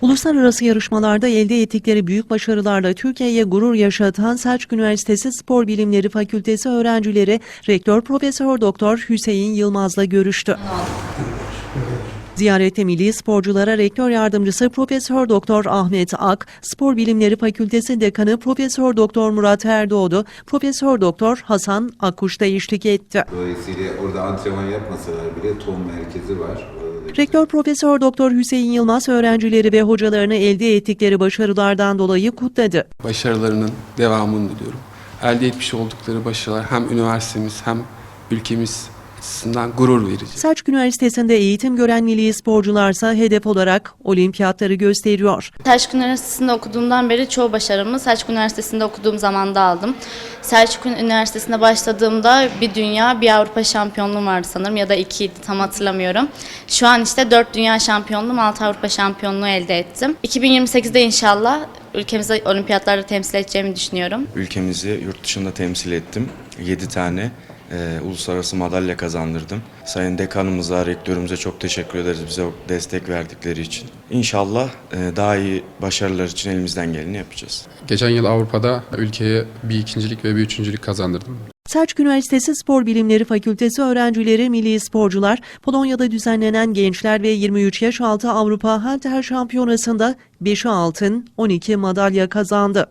Uluslararası yarışmalarda elde ettikleri büyük başarılarla Türkiye'ye gurur yaşatan Selçuk Üniversitesi Spor Bilimleri Fakültesi öğrencileri Rektör Profesör Doktor Hüseyin Yılmaz'la görüştü. Ziyarette milli sporculara rektör yardımcısı Profesör Doktor Ahmet Ak, Spor Bilimleri Fakültesi Dekanı Profesör Doktor Murat Erdoğdu, Profesör Doktor Hasan Akkuş da eşlik etti. Dolayısıyla orada antrenman yapmasalar bile ton merkezi var. Rektör Profesör Doktor Hüseyin Yılmaz öğrencileri ve hocalarını elde ettikleri başarılardan dolayı kutladı. başarılarının devamını diliyorum. Elde etmiş oldukları başarılar hem üniversitemiz hem ülkemiz açısından gurur verici. Selçuk Üniversitesi'nde eğitim gören milli sporcularsa hedef olarak olimpiyatları gösteriyor. Selçuk Üniversitesi'nde okuduğumdan beri çoğu başarımı Selçuk Üniversitesi'nde okuduğum zamanda aldım. Selçuk Üniversitesi'nde başladığımda bir dünya, bir Avrupa şampiyonluğum vardı sanırım ya da ikiydi tam hatırlamıyorum. Şu an işte dört dünya şampiyonluğum, altı Avrupa şampiyonluğu elde ettim. 2028'de inşallah ülkemizi olimpiyatlarda temsil edeceğimi düşünüyorum. Ülkemizi yurt dışında temsil ettim. 7 tane e, uluslararası madalya kazandırdım. Sayın dekanımıza, rektörümüze çok teşekkür ederiz bize destek verdikleri için. İnşallah e, daha iyi başarılar için elimizden geleni yapacağız. Geçen yıl Avrupa'da ülkeye bir ikincilik ve bir üçüncülük kazandırdım. Selçuk Üniversitesi Spor Bilimleri Fakültesi öğrencileri milli sporcular Polonya'da düzenlenen gençler ve 23 yaş altı Avrupa Halter Şampiyonası'nda 5'i altın 12 madalya kazandı.